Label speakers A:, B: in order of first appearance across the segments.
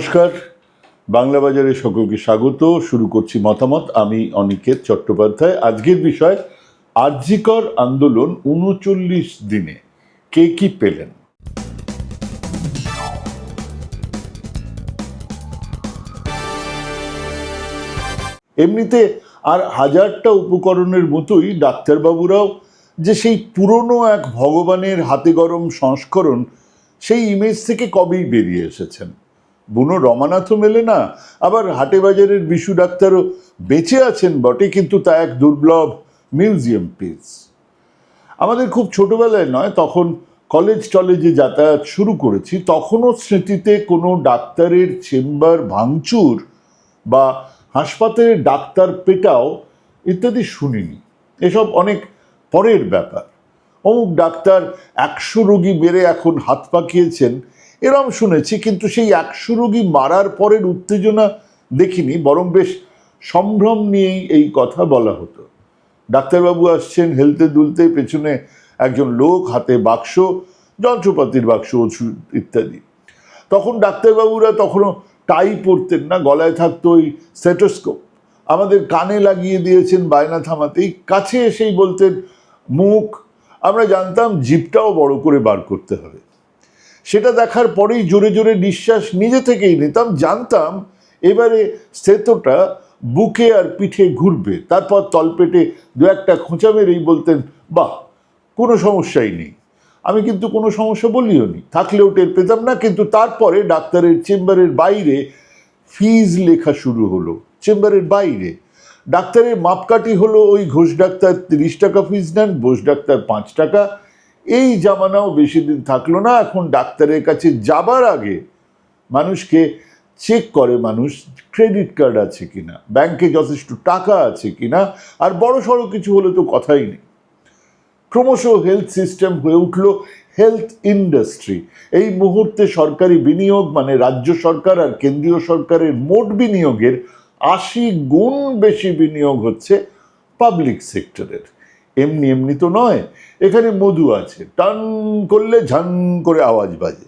A: নমস্কার। বাংলা বাজারে সকলকে স্বাগত। শুরু করছি মতামত। আমি অনিকেত চট্টোপাধ্যায়। আজকের বিষয়, আর্যিকর আন্দোলন উনচল্লিশ দিনে কে কি পেলেন? এমনিতে আর হাজারটা উপকরণের মতোই ডাক্তারবাবুরাও যে সেই পুরনো এক ভগবানের হাতে গরম সংস্করণ সেই ইমেজ থেকে কবেই বেরিয়ে এসেছেন। বুনো রমানাথও মেলে না। আবার হাটে বাজারের বিশু ডাক্তারও বেঁচে আছেন বটে, কিন্তু তা এক দুর্লভ মিউজিয়াম পিস আমাদের খুব ছোটবেলায় নয়, তখন কলেজ টলেজে যাতায়াত শুরু করেছি, তখনও স্মৃতিতে কোনো ডাক্তারের চেম্বার ভাঙচুর বা হাসপাতালের ডাক্তার পেটাও ইত্যাদি শুনিনি। এসব অনেক পরের ব্যাপার। অমুক ডাক্তার একশো রোগী বেড়ে এখন হাত পাকিয়েছেন এরম শুনেছি, কিন্তু সেই একশো রোগী মারার পরের উত্তেজনা দেখিনি, বরং বেশ সম্ভ্রম নিয়েই এই কথা বলা হতো। ডাক্তারবাবু আসছেন হেলতে দুলতে, পেছনে একজন লোক, হাতে বাক্স, যন্ত্রপাতির বাক্স, ওষুধ ইত্যাদি। তখন ডাক্তারবাবুরা তখনও টাই পরতেন না, গলায় থাকতো ওই সেটোস্কোপ আমাদের কানে লাগিয়ে দিয়েছেন, বায়না থামাতেই কাছে এসেই বলতেন, মুখ, আমরা জানতাম জিপটাও বড় করে বার করতে হবে। সেটা দেখার পরেই জোরে জোরে নিঃশ্বাস নিজে থেকেই নিতাম, জানতাম এবারে সেতোটা বুকে আর পিঠে ঘুরবে। তারপর তলপেটে দু একটা খোঁচা মেরেই বলতেন, বাহ, কোনো সমস্যাই নেই। আমি কিন্তু কোনো সমস্যা বলিও নি। থাকলেও টের পেতাম না, কিন্তু তারপরে ডাক্তারের চেম্বারের বাইরে ফিজ লেখা শুরু হলো। চেম্বারের বাইরে। ডাক্তারের মাপকাঠি হলো ওই ঘোষ ডাক্তার তিরিশ টাকা ফিজ নেন বোস ডাক্তার পাঁচ টাকা এই জামানাও বেশি দিন থাকল না, এখন ডাক্তারের কাছে যাবার আগে মানুষকে চেক করে মানুষ ক্রেডিট কার্ড আছে কিনা ব্যাংকে যথেষ্ট টাকা আছে কিনা, আর বড় সড়ো কিছু হলে তো কথাই নেই। ক্রমশ হেলথ সিস্টেম হয়ে উঠল হেলথ ইন্ডাস্ট্রি এই মুহূর্তে সরকারি বিনিয়োগ মানে রাজ্য সরকার আর কেন্দ্রীয় সরকারের মোট বিনিয়োগের আশি গুণ বেশি বিনিয়োগ হচ্ছে পাবলিক সেক্টরের এমনি এমনি তো নয়। এখানে মধু আছে। টান করলে ঝান করে আওয়াজ বাজে।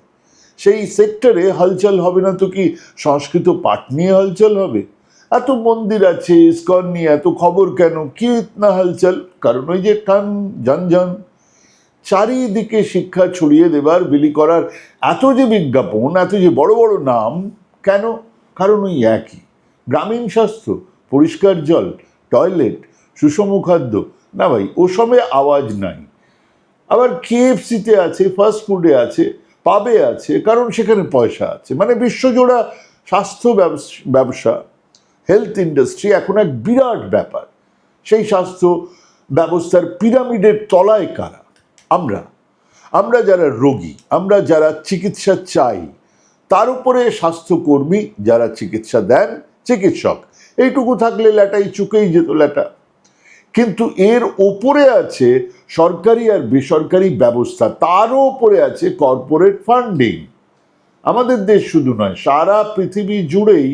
A: সেই সেক্টরে হালচাল হবে না তো কি সংস্কৃত পাঠ নিয়ে হালচাল হবে? এত মন্দির আছে, ইস্কন নিয়ে, এত খবর কেন? কি ইতনা হালচাল? কারণ ওই যে টান ঝানঝান চারিদিকে শিক্ষা ছড়িয়ে দেবার, বিলি করার এত যে বিজ্ঞাপন, এত যে বড় বড় নাম, কেন? কারণ ওই একই। গ্রামীণ স্বাস্থ্য, পরিষ্কার জল, টয়লেট, সুষম খাদ্য না ভাই, ও ওসবে আওয়াজ নাই। আবার কেএফসিতে আছে ফাস্ট ফুডে আছে পাবে আছে, কারণ সেখানে পয়সা আছে। মানে বিশ্বজোড়া স্বাস্থ্য ব্যবসা হেলথ ইন্ডাস্ট্রি এখন এক বিরাট ব্যাপার। সেই স্বাস্থ্য ব্যবস্থার পিরামিডের তলায় কারা? আমরা। আমরা যারা রোগী, আমরা যারা চিকিৎসা চাই, তার উপরে স্বাস্থ্যকর্মী যারা চিকিৎসা দেন, চিকিৎসক। এইটুকু থাকলে ল্যাটাই চুকেই যেত ল্যাটা। কিন্তু এর ওপরে আছে সরকারি আর বেসরকারি ব্যবস্থা, তারও ওপরে আছে কর্পোরেট ফান্ডিং আমাদের দেশ শুধু নয়, সারা পৃথিবী জুড়েই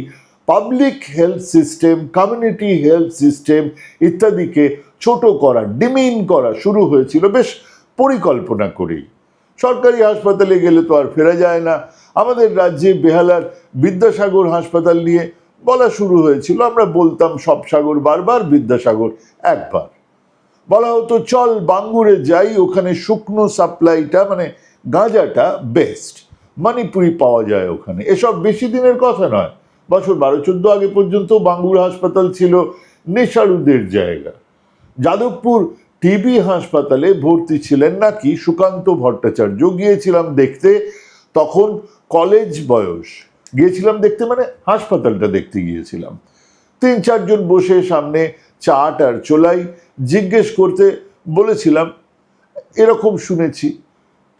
A: public health system community health system ইত্যাদিকে ছোট করা ডিমিন করা শুরু হয়েছিল বেশ পরিকল্পনা করেই। সরকারি হাসপাতালে গেলে তো আর ফেরা যায় না। আমাদের রাজ্যে বেহালার বিদ্যাসাগর হাসপাতাল নিয়ে বলা শুরু হয়েছিল, আমরা বলতাম সব সাগর বারবার, বিদ্যাসাগর একবার। বলা হতো, চল বাঙ্গুরে যাই, ওখানে শুকনো সাপ্লাইটা মানে গাঁজাটা বেস্ট মণিপুরি পাওয়া যায় ওখানে। এসব বেশি দিনের কথা নয়। বছর বারো, চোদ্দ আগে পর্যন্ত বাঙ্গুর হাসপাতাল ছিল নেশারুদের জায়গা। যাদবপুর টিবি হাসপাতালে ভর্তি ছিলেন নাকি সুকান্ত ভট্টাচার্য, গিয়েছিলাম দেখতে। তখন কলেজ বয়স। গিয়েছিলাম দেখতে মানে হাসপাতালটা দেখতে গিয়েছিলাম। তিন চারজন বসে সামনে চাট আর চোলাই জিজ্ঞেস করতে বলেছিলাম, এরকম শুনেছি।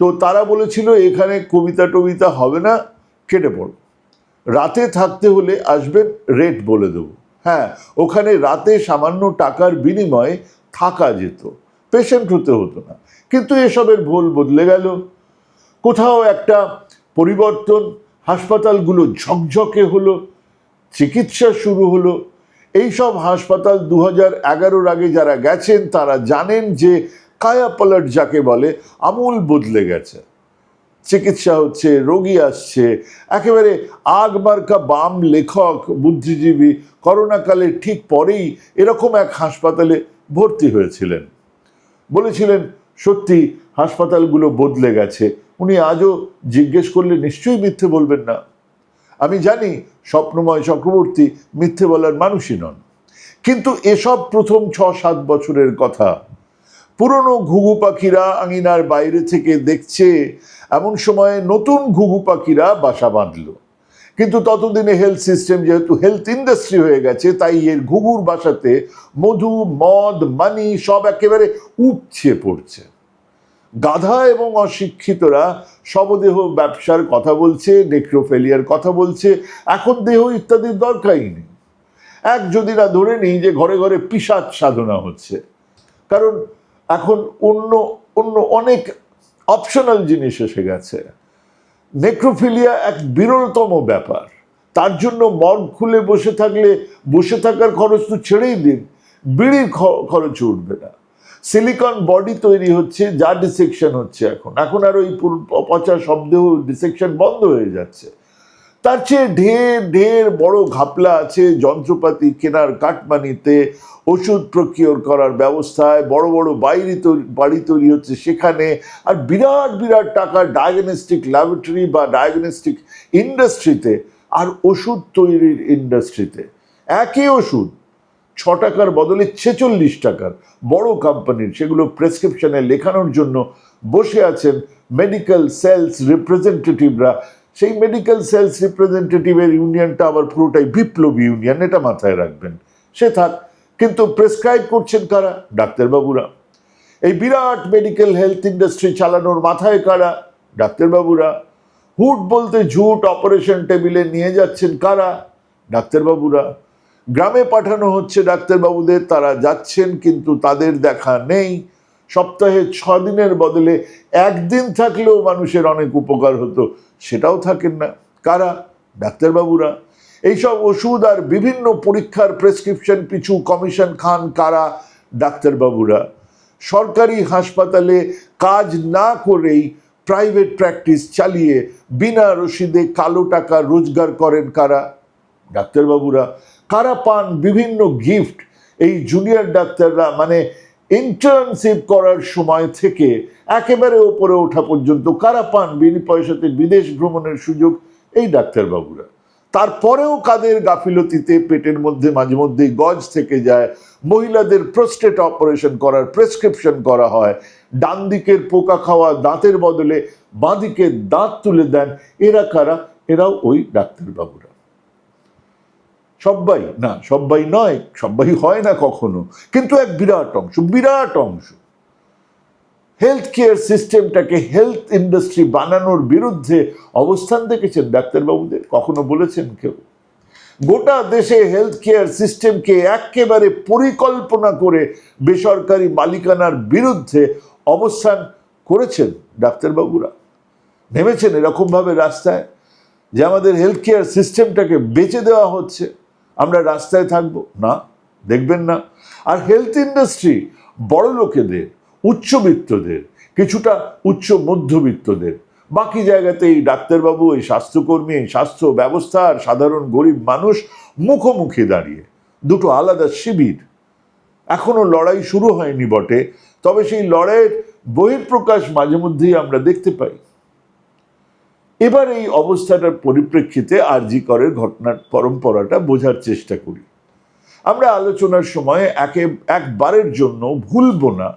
A: তো তারা বলেছিল, এখানে কবিতা টবিতা হবে না, কেটে পড়ো। রাতে থাকতে হলে আসবেন, রেট বলে দেবো। হ্যাঁ ওখানে রাতে সামান্য টাকার বিনিময়ে থাকা যেত, পেশেন্ট হতে হতো না। কিন্তু এসবের ভুল বদলে গেল। কোথাও একটা পরিবর্তন হাসপাতালগুলো ঝকঝকে হলো, চিকিৎসা শুরু হলো। এইসব হাসপাতাল দু হাজার এগারোর আগে যারা গেছেন, তারা জানেন যে কায়া পালট যাকে বলে, আমূল বদলে গেছে। চিকিৎসা হচ্ছে, রোগী আসছে। একেবারে আগ মার্কা বাম লেখক, বুদ্ধিজীবী, করোনাকালে ঠিক পরেই এরকম এক হাসপাতালে ভর্তি হয়েছিলেন। বলেছিলেন, সত্যি হাসপাতালগুলো বদলে গেছে উনি আজও জিজ্ঞেস করলে নিশ্চয়ই মিথ্যে বলবেন না। আমি জানি স্বপ্নময় চক্রবর্তী মিথ্যে বলার মানুষই নন। কিন্তু এসব প্রথম ছ সাত বছরের কথা, পুরনো ঘুঘু পাখিরা আঙিনার বাইরে থেকে দেখছে, এমন সময়ে নতুন ঘুঘু পাখিরা বাসা বাঁধলো। কিন্তু ততদিনে হেলথ সিস্টেম যেহেতু হেলথ ইন্ডাস্ট্রি হয়ে গেছে, তাই এর ঘুঘুর বাসাতে মধু, মদ, মানি সব একেবারে উপছে পড়ছে। গাধা এবং অশিক্ষিতরা শবদেহ ব্যবসার কথা বলছে নেক্রোফেলিয়ার কথা বলছে, এখন দেহ ইত্যাদির দরকারই নেই। এক যদি না ধরে নিই যে ঘরে ঘরে পিসাদ সাধনা হচ্ছে। কারণ এখন অন্য অন্য অনেক অপশনাল জিনিস এসে গেছে। নেক্রোফিলিয়া এক বিরলতম ব্যাপার। তার জন্য মর্গ খুলে বসে থাকলে, বসে থাকার খরচ তো ছেড়েই দিন। বিড়ির খরচ উঠবে না। সিলিকন বডি তৈরি হচ্ছে, যা ডিসেকশন হচ্ছে এখন। এখন আর ওই পচা শব্দেও ডিসেকশন বন্ধ হয়ে যাচ্ছে। তার চেয়ে ঢের ঢের বড় ঘাপলা আছে যন্ত্রপাতি কেনার কাটমানিতে, ওষুধ প্রক্রিয়র করার ব্যবস্থায়, বড় বড় বাইরে বাড়ি তৈরি হচ্ছে সেখানে, আর বিরাট বিরাট টাকা ডায়াগনস্টিক ল্যাবরেটরি বা ডায়াগনস্টিক ইন্ডাস্ট্রিতে আর ওষুধ তৈরির ইন্ডাস্ট্রিতে একই ওষুধ ছ টাকার বদলে ছেচল্লিশ টাকার বড় কোম্পানির সেগুলো প্রেসক্রিপশনে লেখানোর জন্য বসে আছেন মেডিকেল সেলস রিপ্রেজেন্টেটিভরা সেই মেডিকেল সেলস রিপ্রেজেন্টেটিভের ইউনিয়নটা আবার পুরোটাই বিপ্লবী ইউনিয়ন এটা মাথায় রাখবেন। সে থাক, কিন্তু প্রেসক্রাইব করছেন কারা? ডাক্তারবাবুরা। এই বিরাট মেডিকেল হেলথ ইন্ডাস্ট্রি চালানোর মাথায় কারা? ডাক্তারবাবুরা। হুট বলতে ঝুট অপারেশন টেবিলে নিয়ে যাচ্ছেন কারা? ডাক্তারবাবুরা। গ্রামে পাঠানো হচ্ছে ডাক্তারবাবুদের, তারা যাচ্ছেন কিন্তু তাদের দেখা নেই। সপ্তাহে ছ দিনের বদলে একদিন থাকলেও মানুষের অনেক উপকার হতো, সেটাও থাকেন না। কারা? ডাক্তারবাবুরা। এইসব ওষুধ আর বিভিন্ন পরীক্ষার প্রেসক্রিপশন পিছু কমিশন খান কারা? ডাক্তারবাবুরা। সরকারি হাসপাতালে কাজ না করেই প্রাইভেট প্র্যাকটিস চালিয়ে বিনা রসিদে কালো টাকা রোজগার করেন কারা? ডাক্তারবাবুরা। কারা পান বিভিন্ন গিফট এই জুনিয়র ডাক্তাররা মানে ইন্টার্নশিপ করার সময় থেকে একেবারে ওপরে ওঠা পর্যন্ত কারা পান বিনি পয়সাতে বিদেশ ভ্রমণের সুযোগ? এই ডাক্তারবাবুরা। তারপরেও কাদের গাফিলতিতে পেটের মধ্যে মাঝে মধ্যেই গজ থেকে যায়, মহিলাদের প্রোস্টেট অপারেশন করার প্রেসক্রিপশন করা হয়, ডান দিকের পোকা খাওয়া দাঁতের বদলে বাঁ দিকের দাঁত তুলে দেন, এরা কারা? এরাও ওই ডাক্তারবাবুরা। সবাই না সবাই নয় সবাই হয় না কখনো, কিন্তু এক বিরাট অংশ বিরাট অংশ। হেলথ কেয়ার সিস্টেমটাকে হেলথ ইন্ডাস্ট্রি বানানোর বিরুদ্ধে অবস্থান দেখেছেন ডাক্তারবাবুদের, কখনো বলেছেন কেউ? গোটা দেশে হেলথ কেয়ার সিস্টেমকে একেবারে পরিকল্পনা করে বেসরকারি মালিকানার বিরুদ্ধে অবস্থান করেছেন ডাক্তারবাবুরা। নেমেছেন এরকমভাবে রাস্তায় যে আমাদের হেলথ কেয়ার সিস্টেমটাকে বেচে দেওয়া হচ্ছে। আমরা রাস্তায় থাকব। না, দেখবেন না। আর হেলথ ইন্ডাস্ট্রি বড় লোকেদের, উচ্চবিত্তদের, কিছুটা উচ্চ মধ্যবিত্তদের। বাকি জায়গাতে এই ডাক্তারবাবু, এই স্বাস্থ্যকর্মী, এই স্বাস্থ্য ব্যবস্থা আর সাধারণ গরিব মানুষ মুখোমুখি দাঁড়িয়ে। দুটো আলাদা শিবির। এখনও লড়াই শুরু হয়নি বটে, তবে সেই লড়াইয়ের বহিঃপ্রকাশ মাঝে মধ্যেই আমরা দেখতে পাই। এবার এই অবস্থাটার পরিপ্রেক্ষিতে আরজি করের ঘটনার পরম্পরাটা বোঝার চেষ্টা করি। আমরা আলোচনার সময় একে, একবারের জন্য ভুলব না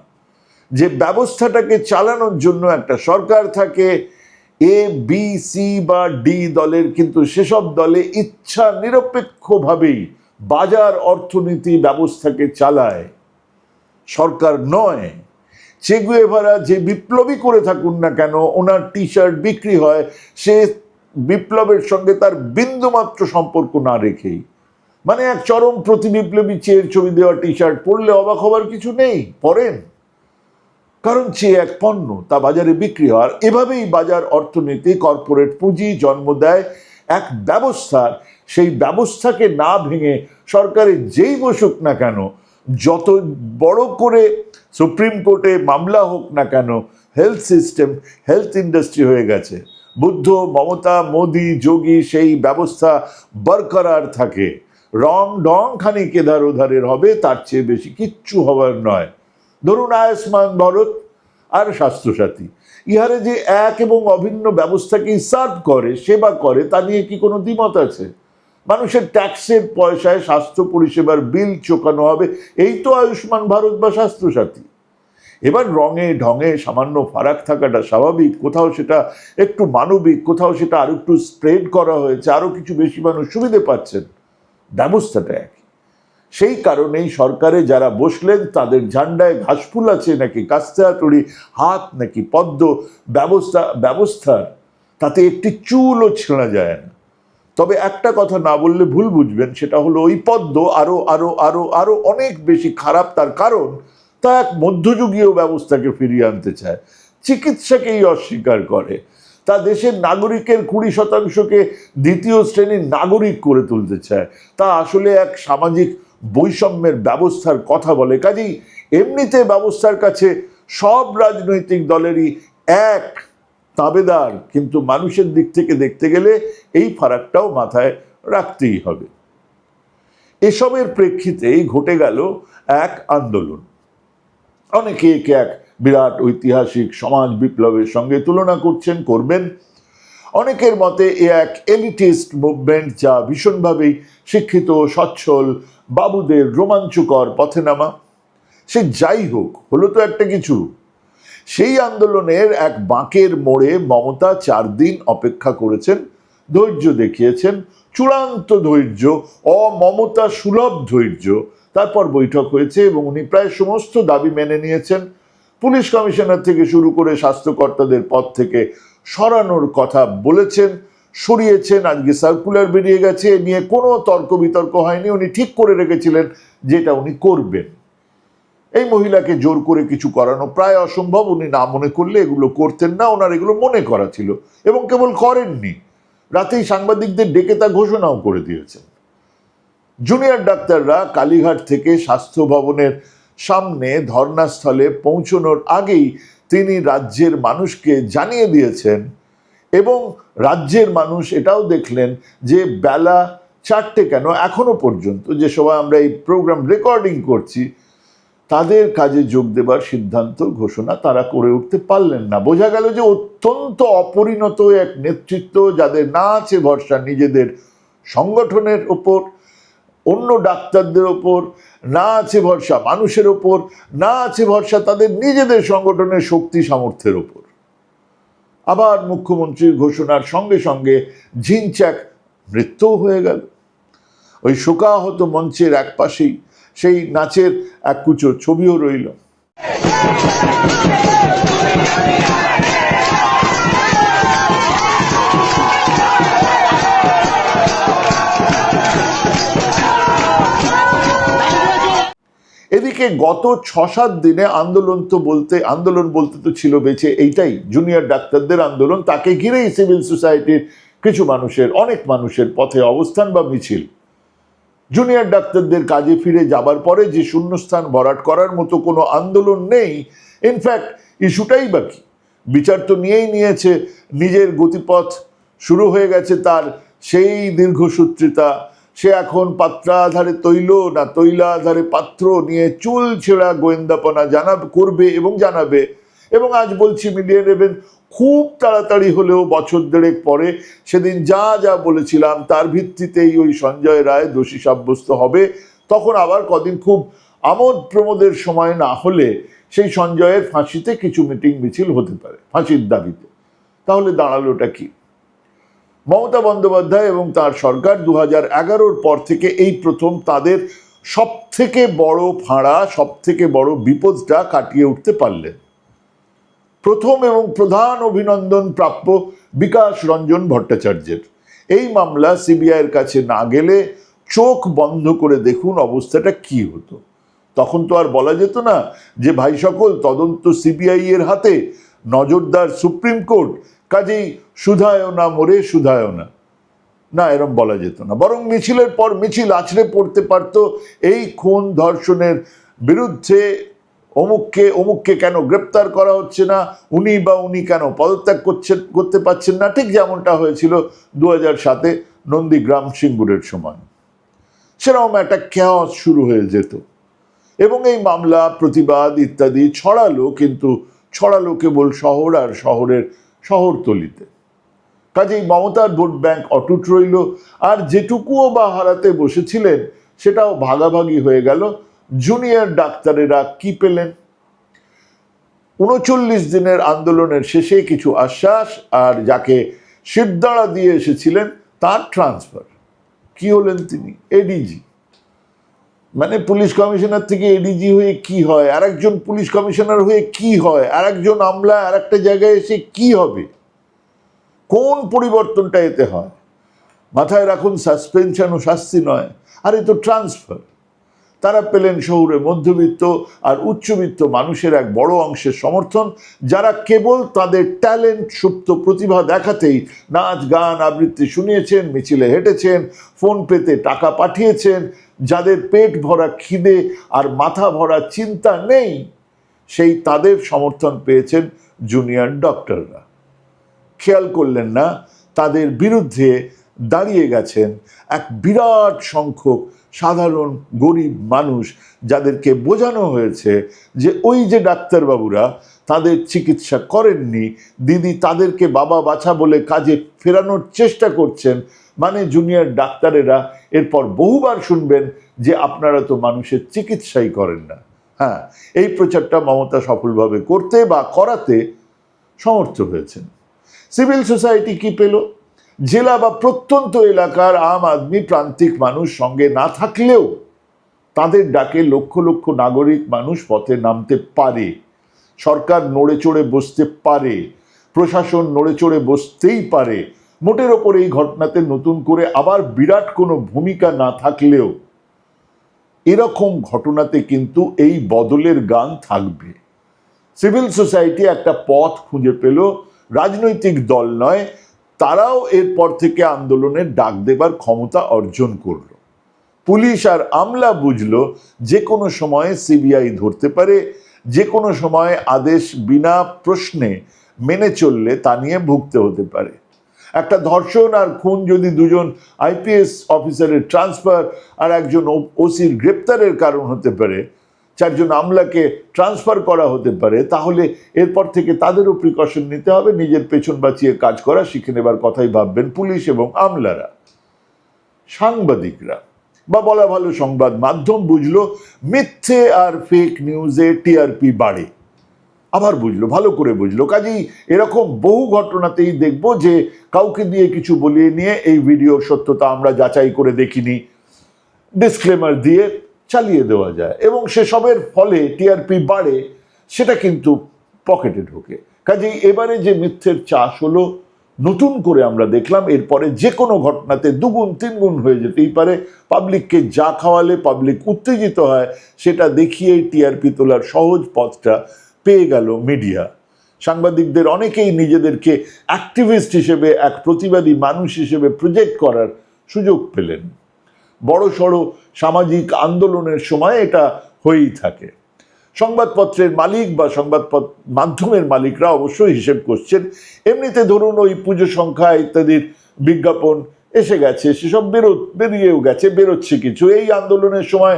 A: যে ব্যবস্থাটাকে চালানোর জন্য একটা সরকার থাকে, এ, বি, সি বা ডি দলের, কিন্তু সেসব দলে ইচ্ছা নিরপেক্ষভাবেই বাজার অর্থনীতি ব্যবস্থাকে চালায়। সরকার নয় চেগুয়েভারা যে বিপ্লবী করে থাকুন না কেন, ওনার টি শার্ট বিক্রি হয়, সে বিপ্লবের সঙ্গে তার বিন্দুমাত্র সম্পর্ক না রেখেই। মানে এক চরম প্রতি বিপ্লবী চেয়ের ছবি দেওয়া টি শার্ট পরলে অবাক হবার কিছু নেই, পরেন। কারণ চেয়ে এক পণ্য, তা বাজারে বিক্রি আর এভাবেই বাজার অর্থনীতি, কর্পোরেট পুঁজি, জন্ম দেয় এক ব্যবস্থার। সেই ব্যবস্থাকে না ভেঙে সরকারে যেই বসুক না কেন যত বড় করে সুপ্রিম কোর্টে মামলা হোক না কেন হেলথ সিস্টেম হেলথ ইন্ডাস্ট্রি হয়ে গেছে। বুদ্ধ, মমতা, মোদি, যোগী, সেই ব্যবস্থা বরকরার থাকে। রং ডং খানিক এধার ওধারের হবে, তার চেয়ে বেশি কিচ্ছু হবার নয়। ধরুন আয়ুষ্মান ভারত আর স্বাস্থ্যসাথী। ইহারে যে এক এবং অভিন্ন ব্যবস্থাকে সার্ভ করে, সেবা করে, তা নিয়ে কি কোনো দ্বিমত আছে? মানুষের ট্যাক্সের পয়সায় স্বাস্থ্য পরিষেবার বিল চোকানো হবে। এই তো আয়ুষ্মান ভারত বা স্বাস্থ্যসাথী। এবার রঙে ঢঙে সামান্য ফারাক থাকাটা স্বাভাবিক। কোথাও সেটা একটু মানবিক, কোথাও সেটা আরও একটু স্প্রেড করা হয়েছে আরও কিছু বেশি মানুষ সুবিধে পাচ্ছেন। ব্যবস্থাটা একই। সেই কারণেই সরকারে যারা বসলেন, তাদের ঝান্ডায় ঘাসফুল আছে নাকি কাস্তাতুড়ি হাত নাকি পদ্ম, ব্যবস্থা, ব্যবস্থার, তাতে একটি চুলও ছেঁড়া যায় না। তবে একটা কথা না বললে ভুল বুঝবেন, সেটা হলো ওই পদ্ম আরও আরও আরও আরও অনেক বেশি খারাপ তার কারণ, তা এক মধ্যযুগীয় ব্যবস্থাকে ফিরিয়ে আনতে চায়। চিকিৎসাকেই অস্বীকার করে। তা দেশের নাগরিকের কুড়ি শতাংশকে দ্বিতীয় শ্রেণির নাগরিক করে তুলতে চায়। তা আসলে এক সামাজিক বৈষম্যের ব্যবস্থার কথা বলে। কাজেই এমনিতে ব্যবস্থার কাছে সব রাজনৈতিক দলেরই এক তাবেদার, কিন্তু মানুষের দিক থেকে দেখতে গেলে এই ফারাকটাও মাথায় রাখতেই হবে। এসবের প্রেক্ষিতেই ঘটে গেল এক আন্দোলন। অনেকে একে এক বিরাট ঐতিহাসিক সমাজ বিপ্লবের সঙ্গে তুলনা করছেন, করবেন। অনেকের মতে এ এক এলিটিস্ট মুভমেন্ট যা ভীষণভাবেই শিক্ষিত, সচ্ছল, বাবুদের রোমাঞ্চকর পথে নামা। সে যাই হোক, হলো তো একটা কিছু। সেই আন্দোলনের এক বাঁকের মোড়ে মমতা চার দিন অপেক্ষা করেছেন, ধৈর্য দেখিয়েছেন, চূড়ান্ত ধৈর্য, অমমতা সুলভ ধৈর্য। তারপর বৈঠক হয়েছে এবং উনি প্রায় সমস্ত দাবি মেনে নিয়েছেন। পুলিশ কমিশনার থেকে শুরু করে স্বাস্থ্যকর্তাদের পদ থেকে সরানোর কথা বলেছেন, সরিয়েছেন। আজকে সার্কুলার বেরিয়ে গেছে নিয়ে কোনো তর্ক বিতর্ক হয়নি। উনি ঠিক করে রেখেছিলেন যেটা উনি করবেন। এই মহিলাকে জোর করে কিছু করানো প্রায় অসম্ভব। উনি না মনে করলে এগুলো করতেন না, ওনার এগুলো মনে করা ছিল এবং কেবল করেননি। রাতেই সাংবাদিকদের ডেকে তা ঘোষণাও করে দিয়েছেন। জুনিয়র ডাক্তাররা কালীঘাট থেকে স্বাস্থ্য ভবনের সামনে ধর্নাস্থলে পৌঁছানোর আগেই তিনি রাজ্যের মানুষকে জানিয়ে দিয়েছেন এবং রাজ্যের মানুষ এটাও দেখলেন যে বেলা চারটে কেন এখনও পর্যন্ত, যে সময় আমরা এই প্রোগ্রাম রেকর্ডিং করছি তাদের কাজে যোগ দেবার সিদ্ধান্ত ঘোষণা তারা করে উঠতে পারলেন না। বোঝা গেল যে অত্যন্ত অপরিণত এক নেতৃত্ব যাদের না আছে ভরসা, নিজেদের সংগঠনের ওপর, অন্য ডাক্তারদের ওপর, না আছে ভরসা মানুষের ওপর, না আছে ভরসা তাদের নিজেদের সংগঠনের শক্তি সামর্থ্যের ওপর। আবার মুখ্যমন্ত্রীর ঘোষণার সঙ্গে সঙ্গে ঝিনচ্যাক মৃত্যুও হয়ে গেল। ওই শোকাহত মঞ্চের এক পাশেই সেই নাচের এক কুচো ছবিও রইল। এদিকে গত ছ সাত দিনে আন্দোলন তো বলতে, আন্দোলন বলতে তো ছিল বেঁচে এইটাই। জুনিয়র ডাক্তারদের আন্দোলন, তাকে ঘিরেই সিভিল সোসাইটির কিছু মানুষের, অনেক মানুষের পথে অবস্থান বা মিছিল। জুনিয়র ডাক্তারদের কাজে ফিরে যাবার পরে যে শূন্যস্থান ভরাট করার মতো কোনো আন্দোলন নেই ইনফ্যাক্ট ইস্যুটাই বাকি বিচার তো নিয়েই নিয়েছে, নিজের গতিপথ শুরু হয়ে গেছে তার সেই দীর্ঘসূত্রিতা। সে এখন পাত্রাধারে তৈল না তৈলাধারে পাত্র নিয়ে চুল ছেঁড়া গোয়েন্দাপনা জানাবে, করবে এবং জানাবে। এবং আজ বলছি, মিলিয়ে নেবেন খুব তাড়াতাড়ি হলেও বছর দেড়েক পরে সেদিন যা যা বলেছিলাম, তার ভিত্তিতেই ওই সঞ্জয় রায় দোষী সাব্যস্ত হবে। তখন আবার কদিন খুব আমোদ প্রমোদের সময় না হলে সেই সঞ্জয়ের ফাঁসিতে কিছু মিটিং মিছিল হতে পারে, ফাঁসির দাবিতে। তাহলে দাঁড়ালোটা কি? মমতা বন্দ্যোপাধ্যায় এবং তার সরকার দু হাজার পর থেকে এই প্রথম তাদের সব থেকে বড় ফাঁড়া সব থেকে বড় বিপদটা কাটিয়ে উঠতে পারলেন। প্রথম এবং প্রধান অভিনন্দন প্রাপ্য বিকাশ রঞ্জন ভট্টাচার্যের। এই মামলা সিবিআইয়ের কাছে না গেলে চোখ বন্ধ করে দেখুন অবস্থাটা কি হতো। তখন তো আর বলা যেত না যে ভাই সকল তদন্ত সিবিআই এর হাতে নজরদার সুপ্রিম কোর্ট কাজেই সুধায় না, মরে সুধায় না। না, এরম বলা যেত না। বরং মিছিলের পর মিছিল আছড়ে পড়তে পারত এই খুন ধর্ষণের বিরুদ্ধে অমুককে অমুককে কেন গ্রেপ্তার করা হচ্ছে না? উনি বা উনি কেন পদত্যাগ করছেন করতে পারছেন না? ঠিক যেমনটা হয়েছিল দু হাজার সাতে নন্দীগ্রাম সিঙ্গুরের সময়। সেরকম একটা ক্যাওয়াস শুরু হয়ে যেত। এবং এই মামলা, প্রতিবাদ ইত্যাদি ছড়ালো কিন্তু ছড়ালো কেবল শহর আর শহরের শহরতলিতে। কাজেই মমতার ভোট ব্যাংক অটুট রইল। আর যেটুকুও বা হারাতে বসেছিলেন, সেটাও ভাগাভাগি হয়ে গেল জুনিয়র ডাক্তারেরা কি পেলেন? উনচল্লিশ দিনের আন্দোলনের শেষে কিছু আশ্বাস আর যাকে সিদ্ধারা দিয়ে এসেছিলেন তার ট্রান্সফার কি হলেন তিনি? এডিজি মানে পুলিশ কমিশনার থেকে এডিজি হয়ে কি হয়? আর একজন পুলিশ কমিশনার হয়ে কি হয়? আর একজন আমলা আর একটা জায়গায় এসে কি হবে? কোন পরিবর্তনটা এতে হয়? মাথায় রাখুন সাসপেনশন ও শাস্তি নয়। আর, এ তো ট্রান্সফার তারা পেলেন শহুরে মধ্যবিত্ত আর উচ্চবিত্ত মানুষের এক বড় অংশের সমর্থন, যারা কেবল তাদের ট্যালেন্ট সুপ্ত প্রতিভা দেখাতেই নাচ, গান, আবৃত্তি শুনিয়েছেন, মিছিলে হেঁটেছেন, ফোন পেতে টাকা পাঠিয়েছেন, যাদের পেট ভরা খিদে আর মাথা ভরা চিন্তা নেই, সেই তাদের সমর্থন পেয়েছেন জুনিয়র ডক্টররা। খেয়াল করলেন না, তাদের বিরুদ্ধে দাঁড়িয়ে গেছেন এক বিরাট সংখ্যক সাধারণ গরিব মানুষ যাদেরকে বোঝানো হয়েছে যে ওই যে ডাক্তারবাবুরা তাদের চিকিৎসা করেননি, দিদি তাদেরকে বাবা বাছা বলে কাজে ফেরানোর চেষ্টা করছেন মানে জুনিয়র ডাক্তারেরা এরপর বহুবার শুনবেন যে আপনারা তো মানুষের চিকিৎসাই করেন না। হ্যাঁ এই প্রচারটা মমতা সফলভাবে করতে বা করাতে সমর্থ হয়েছেন। সিভিল সোসাইটি কি পেল? জেলা বা প্রত্যন্ত এলাকার আম আদমি প্রান্তিক মানুষ সঙ্গে না থাকলেও তাদের ডাকে লক্ষ লক্ষ নাগরিক মানুষ পথে নামতে পারে। সরকার নড়ে চড়ে বসতে পারে, প্রশাসন নড়ে চড়ে বসতেই পারে। মোটের ওপর এই ঘটনাতে নতুন করে আবার বিরাট কোনো ভূমিকা না থাকলেও এরকম ঘটনাতে কিন্তু এই বদলের গান থাকবে। সিভিল সোসাইটি একটা পথ খুঁজে পেল। রাজনৈতিক দল নয় তারাও এরপর থেকে আন্দোলনের ডাক দেবার ক্ষমতা অর্জন করল। পুলিশ আর আমলা বুঝলো যে কোনো সময়ে সিবিআই ধরতে পারে, যে কোনো সময় আদেশ বিনা প্রশ্নে মেনে চললে তা নিয়ে ভুগতে হতে পারে। একটা ধর্ষণ আর খুন যদি দুজন আইপিএস অফিসারের ট্রান্সফার আর একজন ওসির গ্রেপ্তারের কারণ হতে পারে চারজন আমলাকে ট্রান্সফার করা হতে পারে, তাহলে এরপর থেকে তাদেরও প্রিকশন নিতে হবে, নিজের পেছন বাঁচিয়ে কাজ করা, শিখে নেবার কথাই ভাববেন পুলিশ এবং আমলারা। সাংবাদিকরা, বা বলা ভালো সংবাদ মাধ্যম বুঝলো, মিথ্যে আর ফেক নিউজে টিআরপি বাড়ে। আবার বুঝলো, ভালো করে বুঝলো। কাজেই এরকম বহু ঘটনাতেই দেখব যে, কাউকে দিয়ে কিছু বলিয়ে নিয়ে এই ভিডিওর সত্যতা আমরা যাচাই করে দেখিনি। ডিসক্লেমার দিয়ে চালিয়ে দেওয়া যায় এবং সেসবের ফলে টিআরপি বাড়ে, সেটা কিন্তু পকেটে ঢোকে। কাজেই এবারে যে মিথ্যের চাষ হলো, নতুন করে আমরা দেখলাম, এরপরে যে কোনো ঘটনাতে দুগুণ, তিনগুণ হয়ে যেতেই পারে। পাবলিককে যা খাওয়ালে পাবলিক উত্তেজিত হয়, সেটা দেখিয়েই টিআরপি তোলার সহজ পথটা পেয়ে গেল মিডিয়া। সাংবাদিকদের অনেকেই নিজেদেরকে অ্যাক্টিভিস্ট হিসেবে, এক প্রতিবাদী মানুষ হিসেবে প্রজেক্ট করার সুযোগ পেলেন। বড় সড়ো সামাজিক আন্দোলনের সময় এটা হয়েই থাকে। সংবাদপত্রের মালিক বা সংবাদপত্র মাধ্যমের মালিকরা অবশ্যই হিসেব করছেন। এমনিতে ধরুন ওই পুজো সংখ্যা ইত্যাদির বিজ্ঞাপন এসে গেছে, সেসব বেরো, বেরিয়েও গেছে, বেরোচ্ছে কিছু। এই আন্দোলনের সময়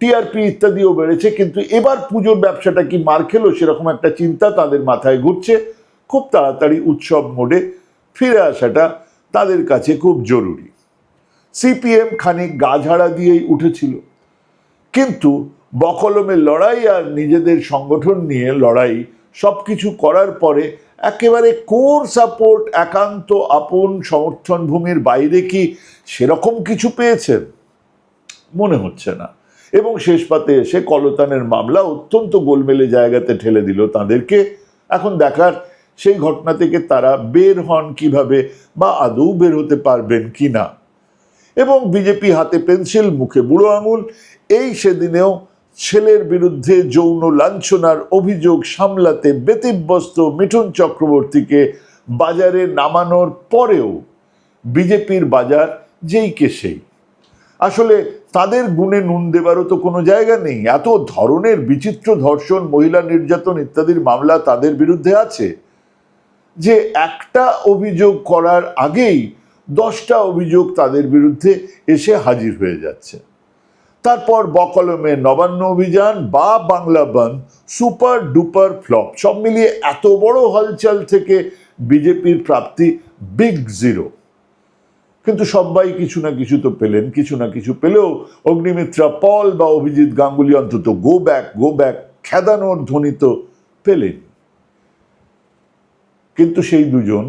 A: টিআরপি ইত্যাদিও বেড়েছে, কিন্তু এবার পুজোর ব্যবসাটা কি মার খেলো সেরকম একটা চিন্তা তাদের মাথায় ঘুরছে। খুব তাড়াতাড়ি উৎসব মোডে ফিরে আসাটা তাদের কাছে খুব জরুরি। সিপিএম খানিক গা ঝাড়া দিয়েই উঠেছিল। কিন্তু বকলমে লড়াই আর নিজেদের সংগঠন নিয়ে লড়াই সব কিছু করার পরে একেবারে কোর সাপোর্ট, একান্ত আপন সমর্থন ভূমির বাইরে কি সেরকম কিছু পেয়েছেন? মনে হচ্ছে না। এবং শেষ পাতে এসে কলতানের মামলা অত্যন্ত গোলমেলে জায়গাতে ঠেলে দিল তাদেরকে। এখন দেখার সেই ঘটনা থেকে তারা বের হন কীভাবে বা আদৌ বের হতে পারবেন কি না। এবং বিজেপি হাতে পেন্সিল, মুখে বুড়ো আঙুল, এই সেদিনেও ছেলের বিরুদ্ধে যৌন লাঞ্ছনার অভিযোগ সামলাতে ব্যতিব্যস্ত মিঠুন চক্রবর্তীকে বাজারে নামানোর পরেও বিজেপির বাজার যেই কে সেই। আসলে তাদের গুণে নুন দেবারও তো কোনো জায়গা নেই। এত ধরনের বিচিত্র ধর্ষণ, মহিলা নির্যাতন ইত্যাদির মামলা তাদের বিরুদ্ধে আছে। যে একটা অভিযোগ করার আগেই দশটা অভিযোগ তাদের বিরুদ্ধে এসে হাজির হয়ে যাচ্ছে। তারপর বকলমে নবান্ন অভিযান বা বাংলা বন্ধ সুপার ডুপার ফ্লপ, সব মিলিয়ে এত বড় হলচল থেকে বিজেপির প্রাপ্তি বিগ জিরো। কিন্তু সবাই কিছু না কিছু তো পেলেন, কিছু না কিছু পেলেও অগ্নিমিত্রা পল বা অভিজিৎ গাঙ্গুলি অন্তত গো ব্যাক গো ব্যাক খেদানোর ধ্বনি তো পেলেন কিন্তু সেই দুজন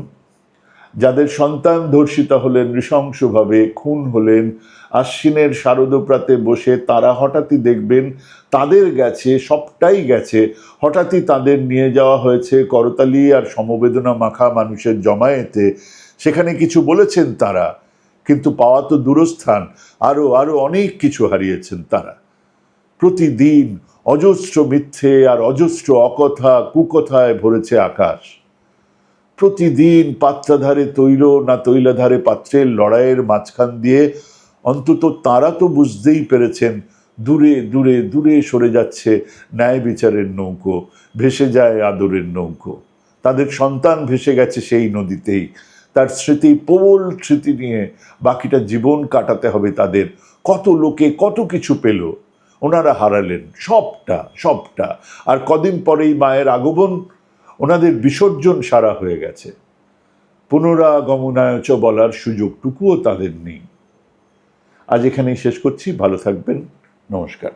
A: যাদের সন্তান ধর্ষিতা হলেন, নৃশংসভাবে খুন হলেন, আশ্বিনের শারদপ্রাতে বসে তারা হঠাৎই দেখবেন তাদের গেছে, সবটাই গেছে। হঠাৎই তাদের নিয়ে যাওয়া হয়েছে করতালি আর সমবেদনা মাখা মানুষের জমায়েতে। সেখানে কিছু বলেছেন তারা, কিন্তু পাওয়া তো দূরস্থান। আরও আরও অনেক কিছু হারিয়েছেন তারা। প্রতিদিন অজস্র মিথ্যে আর অজস্র অকথা কুকথায় ভরেছে আকাশ। প্রতিদিন পাত্রাধারে তৈল না তৈলাধারে পাত্রের লড়াইয়ের মাঝখান দিয়ে, অন্তত তারা তো বুঝতেই পেরেছেন, দূরে দূরে দূরে সরে যাচ্ছে ন্যায় বিচারের নৌকো, ভেসে যায় আদরের নৌকো। তাদের সন্তান ভেসে গেছে সেই নদীতেই। তার স্মৃতি, প্রবল স্মৃতি নিয়ে বাকিটা জীবন কাটাতে হবে তাদের। কত লোকে কত কিছু পেল, ওনারা হারালেন, সবটা সবটা। আর কদিন পরেই মায়ের আগমন ওনাদের বিসর্জন সারা হয়ে গেছে। পুনরাগমনায়চ বলার সুযোগটুকুও তাদের নেই। আজ এখানেই শেষ করছি। ভালো থাকবেন। নমস্কার।